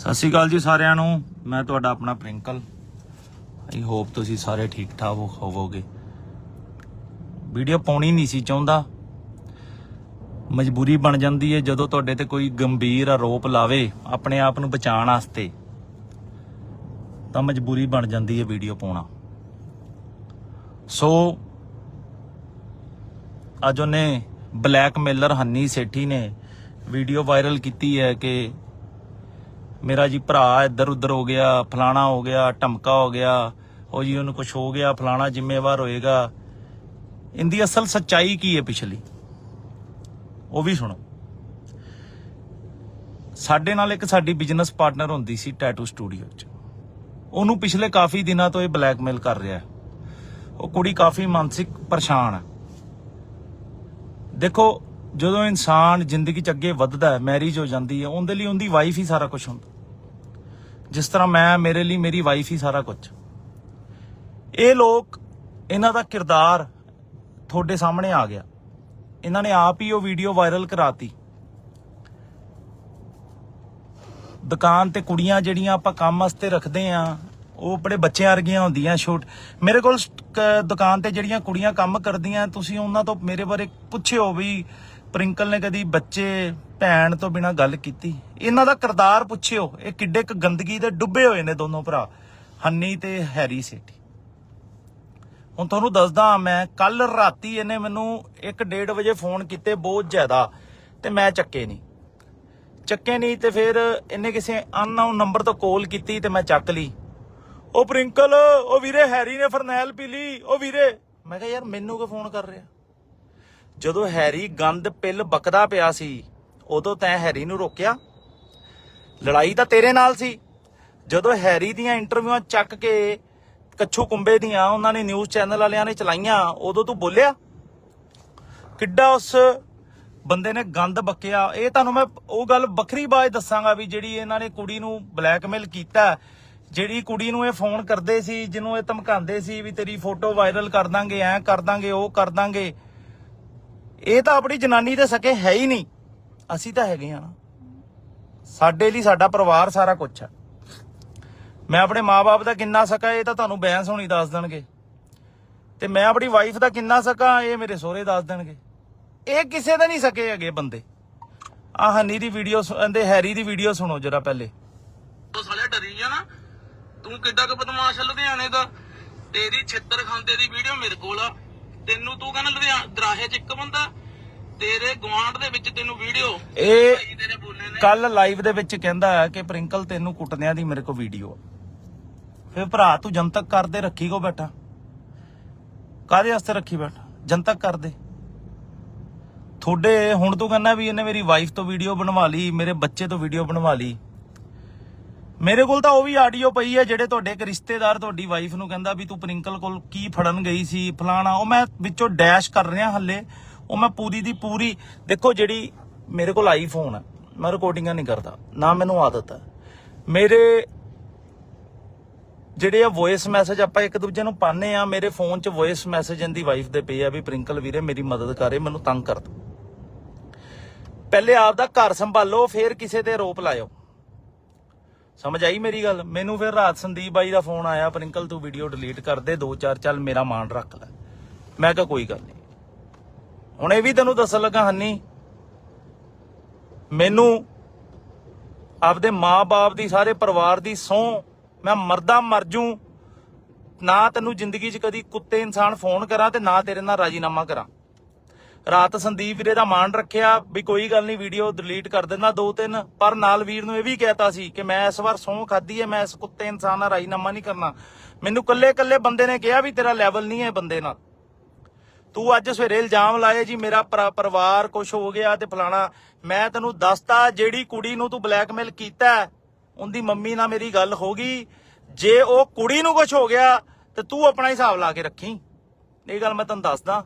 ਸਤਿ ਸ਼੍ਰੀ ਅਕਾਲ ਜੀ ਸਾਰਿਆਂ ਨੂੰ। ਮੈਂ ਤੁਹਾਡਾ ਆਪਣਾ ਪ੍ਰਿੰਕਲ। ਆਈ ਹੋਪ ਤੁਸੀਂ ਸਾਰੇ ਠੀਕ ਠਾਕ ਹੋਵੋਗੇ। ਵੀਡੀਓ ਪਾਉਣੀ ਨਹੀਂ ਸੀ ਚਾਹੁੰਦਾ। ਮਜਬੂਰੀ ਬਣ ਜਾਂਦੀ ਹੈ ਜਦੋਂ ਤੁਹਾਡੇ ਤੇ ਕੋਈ ਗੰਭੀਰ ਆਰੋਪ ਲਾਵੇ ਆਪਣੇ ਆਪ ਨੂੰ ਬਚਾਉਣ ਵਾਸਤੇ। ਤਾਂ ਮਜਬੂਰੀ ਬਣ ਜਾਂਦੀ ਹੈ ਵੀਡੀਓ ਪਾਉਣਾ। ਸੋ, ਅੱਜ ਉਹਨੇ ਬਲੈਕਮੇਲਰ ਹੰਨੀ ਸੇਠੀ ਨੇ ਵੀਡੀਓ ਵਾਇਰਲ ਕੀਤੀ ਹੈ ਕਿ ਮੇਰਾ ਜੀ ਭਰਾ ਇੱਧਰ ਉੱਧਰ ਹੋ ਗਿਆ, ਫਲਾਣਾ ਹੋ ਗਿਆ ਧਮਕਾ ਹੋ ਗਿਆ, ਉਹ ਜੀ ਉਹਨੂੰ ਕੁਝ ਹੋ ਗਿਆ, ਫਲਾਣਾ ਜ਼ਿੰਮੇਵਾਰ ਹੋਏਗਾ। ਇਹਦੀ ਅਸਲ ਸੱਚਾਈ ਕੀ ਹੈ ਪਿਛਲੀ? ਉਹ ਵੀ ਸੁਣੋ। ਸਾਡੇ ਨਾਲ ਇੱਕ ਸਾਡੀ ਬਿਜ਼ਨਸ ਪਾਰਟਨਰ ਹੁੰਦੀ ਸੀ ਟੈਟੂ ਸਟੂਡੀਓ 'ਚ। ਉਹਨੂੰ ਪਿਛਲੇ ਕਾਫੀ ਦਿਨਾਂ ਤੋਂ ਇਹ ਬਲੈਕਮੇਲ ਕਰ ਰਿਹਾ ਉਹ ਕੁੜੀ ਕਾਫੀ ਮਾਨਸਿਕ ਪਰੇਸ਼ਾਨ ਹੈ। ਦੇਖੋ, ਜਦੋਂ ਇਨਸਾਨ ਜ਼ਿੰਦਗੀ 'ਚ ਅੱਗੇ ਵੱਧਦਾ ਹੈ ਮੈਰਿਜ ਹੋ ਜਾਂਦੀ ਹੈ, ਉਹਦੇ ਲਈ ਉਹਦੀ ਵਾਈਫ ਹੀ ਸਾਰਾ ਕੁਝ ਹੁੰਦਾ। ਜਿਸ ਤਰ੍ਹਾਂ ਮੈਂ, ਮੇਰੇ ਲਈ ਮੇਰੀ ਵਾਈਫ ਹੀ ਸਾਰਾ ਕੁਝ ਇਹ ਲੋਕ, ਇਹਨਾਂ ਦਾ ਕਿਰਦਾਰ ਤੁਹਾਡੇ ਸਾਹਮਣੇ ਆ ਗਿਆ। ਇਹਨਾਂ ਨੇ ਆਪ ਹੀ ਉਹ ਵੀਡੀਓ ਵਾਇਰਲ ਕਰਾਤੀ। ਦੁਕਾਨ ਤੇ ਕੁੜੀਆਂ ਜਿਹੜੀਆਂ ਆਪਾਂ ਕੰਮ ਵਾਸਤੇ ਰੱਖਦੇ ਆ, ਉਹ ਆਪਣੇ ਬੱਚਿਆਂ ਵਰਗੀਆਂ ਹੁੰਦੀਆਂ, ਛੋਟ, ਮੇਰੇ ਕੋਲ ਦੁਕਾਨ ਤੇ ਜਿਹੜੀਆਂ ਕੁੜੀਆਂ ਕੰਮ ਕਰਦੀਆਂ, ਤੁਸੀਂ ਉਹਨਾਂ ਤੋਂ ਮੇਰੇ ਬਾਰੇ ਪੁੱਛਿਓ ਵੀ ਪ੍ਰਿੰਕਲ ਨੇ ਕਦੀ ਬੱਚੇ, ਭੈਣ ਤੋਂ ਬਿਨਾ ਗੱਲ ਕੀਤੀ। ਇਹਨਾਂ ਦਾ ਕਿਰਦਾਰ ਪੁੱਛਿਓ, ਇਹ ਕਿੱਡੇ ਕ ਗੰਦਗੀ ਦੇ ਡੁੱਬੇ ਹੋਏ ਨੇ ਦੋਨੋਂ ਭਰਾ, ਹੰਨੀ ਤੇ ਹੈਰੀ ਸੇਠੀ। ਹੁਣ ਤੁਹਾਨੂੰ ਦੱਸਦਾ ਮੈਂ, ਕੱਲ ਰਾਤੀ ਇਹਨੇ ਮੈਨੂੰ 1:30 ਵਜੇ ਫੋਨ ਕੀਤੇ ਬਹੁਤ ਜ਼ਿਆਦਾ, ਤੇ ਮੈਂ ਚੱਕੇ ਨਹੀਂ। ਚੱਕੇ ਨਹੀਂ ਤੇ ਫਿਰ ਇਹਨੇ ਕਿਸੇ ਅਨਨੋਨ ਨੰਬਰ ਤੋਂ ਕਾਲ ਕੀਤੀ ਤੇ ਮੈਂ ਚੱਕ ਲਈ। ਉਹ ਪ੍ਰਿੰਕਲ, ਉਹ ਵੀਰੇ ਹੈਰੀ ਨੇ ਫਰਨੈਲ ਪੀ ਲਈ, ਉਹ ਵੀਰੇ। ਮੈਂ ਕਿਹਾ ਯਾਰ, ਮੈਨੂੰ ਕਿਉਂ ਫੋਨ ਕਰ ਰਿਹਾ? ਜਦੋਂ ਹੈਰੀ ਗੰਦ ਪਿੱਲ ਬਕਦਾ ਪਿਆ ਸੀ, ਉਦੋਂ ਤੈਂ ਹੈਰੀ ਨੂੰ ਰੋਕਿਆ। ਲੜਾਈ ਤਾਂ ਤੇਰੇ ਨਾਲ ਸੀ। ਜਦੋਂ ਹੈਰੀ ਦੀਆਂ ਇੰਟਰਵਿਊਆਂ ਚੱਕ ਕੇ ਕੱਛੂ ਕੁੰਬੇ ਦੀਆਂ ਉਹਨਾਂ ਨੇ ਨਿਊਜ਼ ਚੈਨਲ ਵਾਲਿਆਂ ਨੇ ਚਲਾਈਆਂ, ਉਦੋਂ ਤੂੰ ਬੋਲਿਆ? ਕਿੱਡਾ ਉਸ ਬੰਦੇ ਨੇ ਗੰਦ ਬੱਕਿਆ। ਇਹ ਤੁਹਾਨੂੰ ਮੈਂ ਉਹ ਗੱਲ ਵੱਖਰੀ ਬਾਤ ਦੱਸਾਂਗਾ ਵੀ ਜਿਹੜੀ ਇਹਨਾਂ ਨੇ ਕੁੜੀ ਨੂੰ ਬਲੈਕਮੇਲ ਕੀਤਾ। ਜਿਹੜੀ ਕੁੜੀ ਨੂੰ ਇਹ ਫੋਨ ਕਰਦੇ ਸੀ, ਜਿਹਨੂੰ ਇਹ ਧਮਕਾਉਂਦੇ ਸੀ ਵੀ ਤੇਰੀ ਫੋਟੋ ਵਾਇਰਲ ਕਰ ਦਾਂਗੇ, ਐ ਕਰ ਦਾਂਗੇ, ਉਹ ਕਰ ਦਾਂਗੇ। ਇਹ ਤਾਂ ਆਪਣੀ ਜਨਾਨੀ ਦੇ ਸਕੇ ਹੈ ਹੀ ਨਹੀਂ। ਅਸੀਂ ਤਾਂ ਹੈਗੇ ਆ ਨਾ। ਸਾਡੇ ਲਈ ਸਾਡਾ ਪਰਿਵਾਰ ਸਾਰਾ ਕੁਝ ਹੈ ਮੈਂ ਆਪਣੇ ਮਾਪੇ ਦਾ ਕਿੰਨਾ ਸਕਾ, ਇਹ ਤਾਂ ਤੁਹਾਨੂੰ ਬੈਂਸ ਹੋਣੀ ਦੱਸ ਦੇਣਗੇ। ਤੇ ਮੈਂ ਆਪਣੀ ਵਾਈਫ ਦਾ ਕਿੰਨਾ ਸਕਾ, ਇਹ ਮੇਰੇ ਸਹੁਰੇ ਦੱਸ ਦੇਣਗੇ। ਇਹ ਕਿਸੇ ਦਾ ਨਹੀਂ ਸਕੇ ਹੈਗੇ ਬੰਦੇ। ਆ ਹਨੀ ਦੀ ਵੀਡੀਓ ਇਹਦੇ ਹੈਰੀ ਦੀ ਵੀਡੀਓ ਸੁਣੋ ਜਰਾ ਪਹਿਲੇ। ਉਹ ਸਾਲਿਆ ਡਰੀ ਜਾ ਨਾ ਤੂੰ ਕਿੱਡਾ ਕੁ ਬਦਮਾਸ਼ ਲੁਧਿਆਣੇ ਦਾ। ਤੇਰੀ ਛਿੱਤਰ ਖਾਂਦੇ ਦੀ ਵੀਡੀਓ ਮੇਰੇ ਕੋਲ ਆ। ਤੈਨੂੰ ਤੂੰ ਕਹਿੰਦਾ ਲੁਧਿਆਣਾ ਦਰਾਹੇ ਚ ਇੱਕ ਬੰਦਾ ਤੇਰੇ ਗਵਾਂਢ ਦੇ ਵਿੱਚ ਤੈਨੂੰ ਵੀਡੀਓ ਇਹ ਭਾਈ ਤੇਰੇ ਬੋਲੇ ਨੇ। ਕੱਲ ਲਾਈਵ ਦੇ ਵਿੱਚ ਕਹਿੰਦਾ ਹੈ ਕਿ ਪ੍ਰਿੰਕਲ ਤੈਨੂੰ ਕੁੱਟਦਿਆਂ ਦੀ ਮੇਰੇ ਕੋਲ ਵੀਡੀਓ ਫਿਰ ਭਰਾ ਤੂੰ ਜਨਤਕ ਕਰਦੇ ਰੱਖੀ ਕੋ ਬੈਠਾ। ਕਾਦੇ ਵਾਸਤੇ ਰੱਖੀ ਬੈਠਾ? ਜਨਤਕ ਕਰਦੇ ਤੁਹਾਡੇ ਹੁਣ ਤੂੰ ਕਹਿੰਦਾ ਵੀ ਇਹਨੇ ਮੇਰੀ ਵਾਈਫ ਤੋਂ ਵੀਡੀਓ ਬਣਵਾ ਲਈ ਮੇਰੇ ਬੱਚੇ ਤੋਂ ਵੀਡੀਓ ਬਣਵਾ ਲਈ। ਮੇਰੇ ਕੋਲ ਤਾਂ ਉਹ ਵੀ ਆਡੀਓ ਪਈ ਹੈ ਜਿਹੜੇ ਤੁਹਾਡੇ ਇੱਕ ਰਿਸ਼ਤੇਦਾਰ ਤੁਹਾਡੀ ਵਾਈਫ ਨੂੰ ਕਹਿੰਦਾ ਵੀ ਤੂੰ ਪ੍ਰਿੰਕਲ ਕੋਲ ਕੀ ਫੜਨ ਗਈ ਸੀ, ਫਲਾਣਾ। ਉਹ ਮੈਂ ਵਿੱਚੋਂ ਡੈਸ਼ ਕਰ ਰਿਹਾ ਹੱਲੇ। ਉਹ ਮੈਂ ਪੂਰੀ ਦੀ ਪੂਰੀ, ਦੇਖੋ ਜਿਹੜੀ ਮੇਰੇ ਕੋਲ ਆਈਫੋਨ ਹੈ, ਮੈਂ ਰਿਕਾਰਡਿੰਗਾਂ ਨਹੀਂ ਕਰਦਾ। ਨਾ ਮੈਨੂੰ ਆਦਤ ਹੈ। ਮੇਰੇ ਜਿਹੜੇ ਆ ਵੌਇਸ ਮੈਸੇਜ ਆਪਾਂ ਇੱਕ ਦੂਜੇ ਨੂੰ ਪਾਣੇ ਆ ਮੇਰੇ ਫੋਨ 'ਚ ਵੌਇਸ ਮੈਸੇਜ ਇਹਦੀ ਵਾਈਫ ਦੇ ਪਏ ਆ ਵੀ ਪ੍ਰਿੰਕਲ ਵੀਰੇ, ਮੇਰੀ ਮਦਦ ਕਰੇ ਮੈਨੂੰ ਤੰਗ ਕਰ ਕਰਦਾ। ਪਹਿਲੇ ਆਪ ਦਾ ਘਰ ਸੰਭਾਲੋ, ਫਿਰ ਕਿਸੇ ਤੇ ਆਰੋਪ ਲਾਇਓ। ਸਮਝ ਆਈ ਮੇਰੀ ਗੱਲ? ਮੈਨੂੰ ਫਿਰ ਰਾਤ ਸੰਦੀਪ ਬਾਈ ਦਾ ਫੋਨ ਆਇਆ, ਪ੍ਰਿੰਕਲ ਤੂੰ ਵੀਡੀਓ ਡਿਲੀਟ ਕਰ ਦੇ, ਦੋ ਚਾਰ, ਚੱਲ ਮੇਰਾ ਮਾਣ ਰੱਖ ਲੈ। ਮੈਂ ਕਿਹਾ ਕੋਈ ਗੱਲ ਨਹੀਂ। ਹੁਣ ਇਹ ਵੀ ਤੈਨੂੰ ਦੱਸਣ ਲੱਗਾ ਹੰਨੀ, ਮੈਨੂੰ ਆਪਦੇ ਮਾਂ-ਬਾਪ ਦੀ, ਸਾਰੇ ਪਰਿਵਾਰ ਦੀ ਸਹੁੰ, ਮੈਂ ਮਰਦਾ ਮਰ ਜੂ, ਨਾ ਤੈਨੂੰ ਜ਼ਿੰਦਗੀ 'ਚ ਕਦੀ ਕੁੱਤੇ ਇਨਸਾਨ ਫੋਨ ਕਰਾਂ ਤੇ ਨਾ ਤੇਰੇ ਨਾਲ ਰਾਜੀਨਾਮਾ ਕਰਾਂ। ਰਾਤ ਸੰਦੀਪ ਵੀਰੇ ਦਾ ਮਾਣ ਰੱਖਿਆ ਵੀ ਕੋਈ ਗੱਲ ਨਹੀਂ ਵੀਡੀਓ ਡਿਲੀਟ ਕਰ ਦਿੰਦਾ ਦੋ ਤਿੰਨ, ਪਰ ਨਾਲ ਵੀਰ ਨੂੰ ਇਹ ਵੀ ਕਹਿਤਾ ਸੀ ਕਿ ਮੈਂ ਇਸ ਵਾਰ ਸਹੁੰ ਖਾਦੀ ਹੈ, ਮੈਂ ਇਸ ਕੁੱਤੇ ਇਨਸਾਨ ਨਾਲ ਰਾਜੀਨਾਮਾ ਨਹੀਂ ਕਰਨਾ। ਮੈਨੂੰ ਕੱਲੇ ਕੱਲੇ ਬੰਦੇ ਨੇ ਕਿਹਾ ਵੀ ਤੇਰਾ ਲੈਵਲ ਨਹੀਂ ਹੈ ਬੰਦੇ ਨਾਲ। ਤੂੰ ਅੱਜ ਸਵੇਰੇ ਇਲਜ਼ਾਮ ਲਾਏ ਜੀ, ਮੇਰਾ ਪਰ- ਪਰਿਵਾਰ ਕੁਝ ਹੋ ਗਿਆ ਤੇ ਫਲਾਣਾ, ਮੈਂ ਤੈਨੂੰ ਦੱਸਤਾ ਜਿਹੜੀ ਕੁੜੀ ਨੂੰ ਤੂੰ ਬਲੈਕਮੇਲ ਕੀਤਾ, ਉਹਦੀ ਮੰਮੀ ਨਾਲ ਮੇਰੀ ਗੱਲ ਹੋ ਗਈ। ਜੇ ਉਹ ਕੁੜੀ ਨੂੰ ਕੁਝ ਹੋ ਗਿਆ, ਤੇ ਤੂੰ ਆਪਣਾ ਹਿਸਾਬ ਲਾ ਕੇ ਰੱਖੀ। ਇਹ ਗੱਲ ਮੈਂ ਤੈਨੂੰ ਦੱਸਦਾ।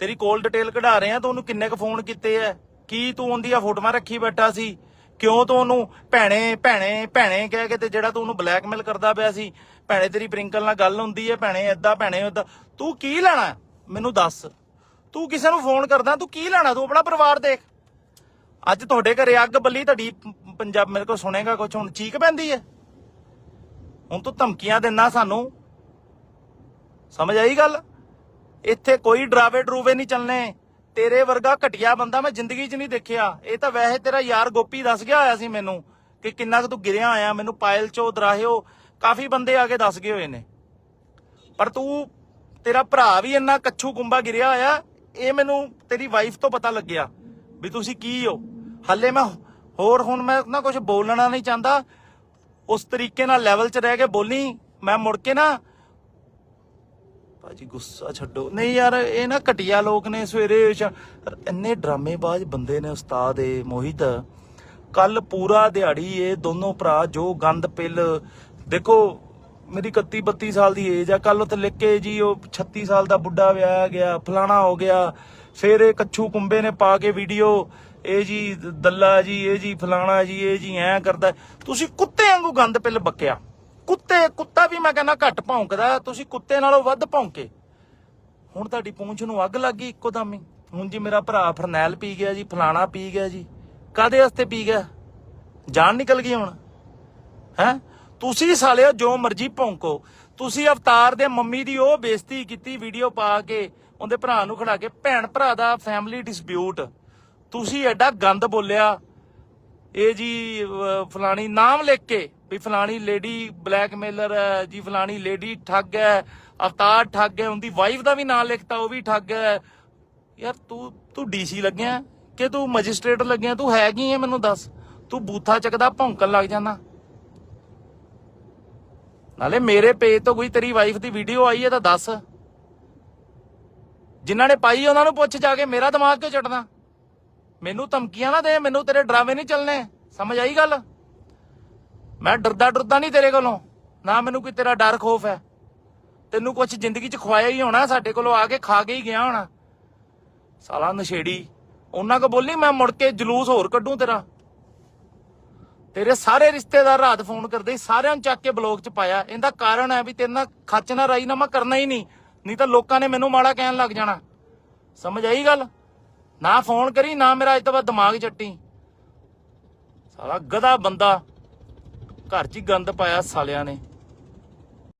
ਤੇਰੀ ਕੋਲ ਡਿਟੇਲ ਕਢਾ ਰਹੇ ਆ, ਤੂੰ ਉਹਨੂੰ ਕਿੰਨੇ ਕੁ ਫੋਨ ਕੀਤੇ ਐ ਕੀ ਤੂੰ ਉਹਦੀਆਂ ਫੋਟੋਆਂ ਰੱਖੀ ਬੈਠਾ ਸੀ? ਕਿਉਂ ਤੂੰ ਉਹਨੂੰ ਭੈਣੇ ਭੈਣੇ ਭੈਣੇ ਕਹਿ ਕੇ ਤੇ ਜਿਹੜਾ ਤੂੰ ਉਹਨੂੰ ਬਲੈਕਮੇਲ ਕਰਦਾ ਪਿਆ ਸੀ? ਭੈਣੇ, ਤੇਰੀ ਪ੍ਰਿੰਕਲ ਨਾਲ ਗੱਲ ਹੁੰਦੀ ਹੈ ਭੈਣੇ ਏਦਾਂ, ਭੈਣੇ ਓਦਾਂ। ਤੂੰ ਕੀ ਲੈਣਾ? ਮੈਨੂੰ ਦੱਸ। ਤੂੰ ਕਿਸੇ ਨੂੰ ਫੋਨ ਕਰਦਾ, ਤੂੰ ਕੀ ਲੈਣਾ? ਤੂੰ ਆਪਣਾ ਪਰਿਵਾਰ ਦੇਖ। ਅੱਜ ਤੁਹਾਡੇ ਘਰੇ ਅੱਗ ਬੱਲੀ, ਤੁਹਾਡੀ ਪੰਜਾਬ ਮੇਰੇ ਕੋਲ ਸੁਣੇਗਾ ਕੁਝ ਹੁਣ ਚੀਕ ਪੈਂਦੀ ਹੈ ਹੁਣ ਤੂੰ ਧਮਕੀਆਂ ਦਿੰਦਾ ਸਾਨੂੰ। ਸਮਝ ਆਈ ਗੱਲ? ਇੱਥੇ ਕੋਈ ਡਰਾਵੇ ਡਰੂਵੇ ਨਹੀਂ ਚੱਲਨੇ ਤੇਰੇ ਵਰਗਾ ਘਟਿਆ ਬੰਦਾ ਮੈਂ ਜ਼ਿੰਦਗੀ 'ਚ ਨਹੀਂ ਦੇਖਿਆ। ਇਹ ਤਾਂ ਵੈਸੇ ਤੇਰਾ ਯਾਰ ਗੋਪੀ ਦੱਸ ਗਿਆ ਹੋਇਆ ਸੀ ਮੈਨੂੰ ਕਿ ਕਿੰਨਾ ਕੁ ਤੂੰ ਗਿਰਿਆ ਆਇਆ, ਮੈਨੂੰ ਪਾਇਲ ਚੋ ਦਰਾਹਿਓ ਕਾਫੀ ਬੰਦੇ ਆ ਕੇ ਦੱਸ ਗਏ ਹੋਏ ਨੇ। ਪਰ ਤੂੰ, ਤੇਰਾ ਭਰਾ ਵੀ ਇੰਨਾ ਕੱਛੂ ਗੁੰਬਾ ਗਿਰਿਆ ਹੋਇਆ, ਇਹ ਮੈਨੂੰ ਤੇਰੀ ਵਾਈਫ ਤੋਂ ਪਤਾ ਲੱਗਿਆ ਵੀ ਤੁਸੀਂ ਕੀ ਹੋ। ਹੱਲੇ ਮੈਂ ਹੋਰ ਹੁਣ ਮੈਂ ਨਾ ਕੁਝ ਬੋਲਣਾ ਨਹੀਂ ਚਾਹੁੰਦਾ। ਉਸ ਤਰੀਕੇ ਨਾਲ ਲੈਵਲ 'ਚ ਰਹਿ ਕੇ ਬੋਲੀ, ਮੈਂ ਮੁੜ ਕੇ ਨਾ ਭਾਜੀ, ਗੁੱਸਾ ਛੱਡੋ। ਨਹੀਂ ਯਾਰ, ਇਹ ਨਾ ਘਟਿਆ ਲੋਕ ਨੇ ਸਵੇਰੇ ਇੰਨੇ ਡਰਾਮੇਬਾਜ਼ ਬੰਦੇ ਨੇ ਉਸਤਾਦ ਏ ਮੋਹਿਤ। ਕੱਲ ਪੂਰਾ ਦਿਹਾੜੀ ਇਹ ਦੋਨੋਂ ਭਰਾ, ਜੋ ਗੰਦ ਪਿੱਲ, ਦੇਖੋ, ਮੇਰੀ 31 32 ਸਾਲ ਦੀ ਏਜ ਆ, ਕੱਲ ਉੱਥੇ ਲਿਖ ਕੇ ਜੀ ਉਹ 36 ਸਾਲ ਦਾ ਬੁੱਢਾ ਵਿਆਹ ਗਿਆ, ਫਲਾਣਾ ਹੋ ਗਿਆ। ਫਿਰ ਇਹ ਕੱਛੂ ਕੁੰਬੇ ਨੇ ਪਾ ਕੇ ਵੀਡੀਓ ਇਹ ਜੀ ਦੱਲਾ ਜੀ, ਇਹ ਜੀ ਫਲਾਣਾ ਜੀ, ਇਹ ਜੀ ਐ ਕਰਦਾ। ਤੁਸੀਂ ਕੁੱਤੇ ਵਾਂਗੂ ਗੰਦ ਪਿੱਲ ਬੱਕਿਆ। ਕੁੱਤੇ, ਕੁੱਤਾ ਵੀ ਮੈਂ ਕਹਿੰਦਾ ਘੱਟ ਭੌਂਕਦਾ, ਤੁਸੀਂ ਕੁੱਤੇ ਨਾਲੋਂ ਵੱਧ ਭੌਂਕੇ। ਹੁਣ ਤੁਹਾਡੀ ਪੂੰਛ ਨੂੰ ਅੱਗ ਲੱਗ ਗਈ ਇੱਕੋ ਦਮ ਹੀ। ਹੁਣ ਜੀ ਮੇਰਾ ਭਰਾ ਫਰਨੈਲ ਪੀ ਗਿਆ ਜੀ, ਫਲਾਣਾ ਪੀ ਗਿਆ ਜੀ। ਕਾਦੇ ਵਾਸਤੇ ਪੀ ਗਿਆ? ਜਾਨ ਨਿਕਲ ਗਈ ਹੁਣ। ਹੈ? ਤੁਸੀਂ ਸਾਲਿਓ ਜੋ ਮਰਜ਼ੀ ਭੌਂਕੋ। ਤੁਸੀਂ ਅਵਤਾਰ ਦੇ ਮੰਮੀ ਦੀ ਉਹ ਬੇਇੱਜ਼ਤੀ ਕੀਤੀ ਵੀਡੀਓ ਪਾ ਕੇ, ਉਹਦੇ ਭਰਾ ਨੂੰ ਖੜਾ ਕੇ, ਭੈਣ ਭਰਾ ਦਾ ਫੈਮਿਲੀ ਡਿਸਪਿਊਟ ਤੁਸੀਂ ਐਡਾ ਗੰਦ ਬੋਲਿਆ। ਇਹ ਜੀ ਫਲਾਣੀ ਨਾਮ ਲਿਖ ਕੇ। ਵੀ ਫਲਾਣੀ ਲੇਡੀ ਬਲੈਕਮੇਲਰ ਹੈ, ਜੀ ਫਲਾਣੀ ਲੇਡੀ ਠੱਗ ਹੈ, ਅਵਤਾਰ ਠੱਗ ਹੈ, ਉਹਦੀ ਵਾਈਫ ਦਾ ਵੀ ਨਾਂ ਲਿਖਤਾ, ਉਹ ਵੀ ਠੱਗ ਹੈ। ਯਾਰ ਤੂੰ ਤੂੰ ਡੀਸੀ ਲੱਗਿਆ, ਕਿ ਤੂੰ ਮੈਜਿਸਟ੍ਰੇਟ ਲੱਗਿਆ, ਤੂੰ ਹੈ ਕੀ ਹੈ ਮੈਨੂੰ ਦੱਸ? ਤੂੰ ਬੂਥਾ ਚੱਕਦਾ, ਭੌਂਕਣ ਲੱਗ ਜਾਂਦਾ। ਨਾਲੇ ਮੇਰੇ ਪੇਜ ਤੋਂ ਕੋਈ ਤੇਰੀ ਵਾਈਫ ਦੀ ਵੀਡੀਓ ਆਈ ਹੈ ਤਾਂ ਦੱਸ। ਜਿਨ੍ਹਾਂ ਨੇ ਪਾਈ ਉਹਨਾਂ ਨੂੰ ਪੁੱਛ ਜਾ ਕੇ ਮੇਰਾ ਦਿਮਾਗ ਕਿਉਂ ਚੜਦਾ ਮੈਨੂੰ ਧਮਕੀਆਂ ਨਾ ਦੇ, ਮੈਨੂੰ ਤੇਰੇ ਡਰਾਵੇ ਨਹੀਂ ਚੱਲਣੇ। ਸਮਝ ਆਈ ਗੱਲ? ਮੈਂ ਡਰਦਾ ਡਰਦਾ ਨਹੀਂ ਤੇਰੇ ਕੋਲੋਂ। ਨਾ ਮੈਨੂੰ ਕੋਈ ਤੇਰਾ ਡਰ ਖੋਫ ਹੈ। ਤੈਨੂੰ ਕੁਝ ਜ਼ਿੰਦਗੀ 'ਚ ਖਵਾਇਆ ਹੀ ਹੋਣਾ, ਸਾਡੇ ਕੋਲੋਂ ਆ ਕੇ ਖਾ ਕੇ ਹੀ ਗਿਆ ਹੋਣਾ। ਸਾਲਾ ਨਸ਼ੇੜੀ, ਉਹਨਾਂ ਕੋ ਬੋਲੀ ਮੈਂ ਮੁੜ ਕੇ ਜਲੂਸ ਹੋਰ ਕੱਢੂ ਤੇਰਾ। ਤੇਰੇ ਸਾਰੇ ਰਿਸ਼ਤੇਦਾਰ ਰਾਤ ਫੋਨ ਕਰਦੇ, ਸਾਰਿਆਂ ਨੂੰ ਚੱਕ ਕੇ ਬਲੌਗ 'ਚ ਪਾਇਆ। ਇਹਦਾ ਕਾਰਨ ਹੈ ਵੀ ਤੇਰੇ ਨਾਲ ਖੱਚ ਨਾ ਰਾਈ ਨਾ ਮੈਂ ਕਰਨਾ ਹੀ ਨਹੀਂ। ਨਹੀਂ ਤਾਂ ਲੋਕਾਂ ਨੇ ਮੈਨੂੰ ਮਾੜਾ ਕਹਿਣ ਲੱਗ ਜਾਣਾ। ਸਮਝ ਆਈ ਗੱਲ? ਨਾ ਫੋਨ ਕਰੀ, ਨਾ ਮੇਰਾ ਅੱਜ ਤੋਂ ਬਾਅਦ ਦਿਮਾਗ ਚੱਟੀ। ਸਾਲਾ ਗਧਾ ਬੰਦਾ। ਘਰ 'ਚ ਹੀ ਗੰਦ ਪਾਇਆ ਸਾਲਿਆਂ ਨੇ।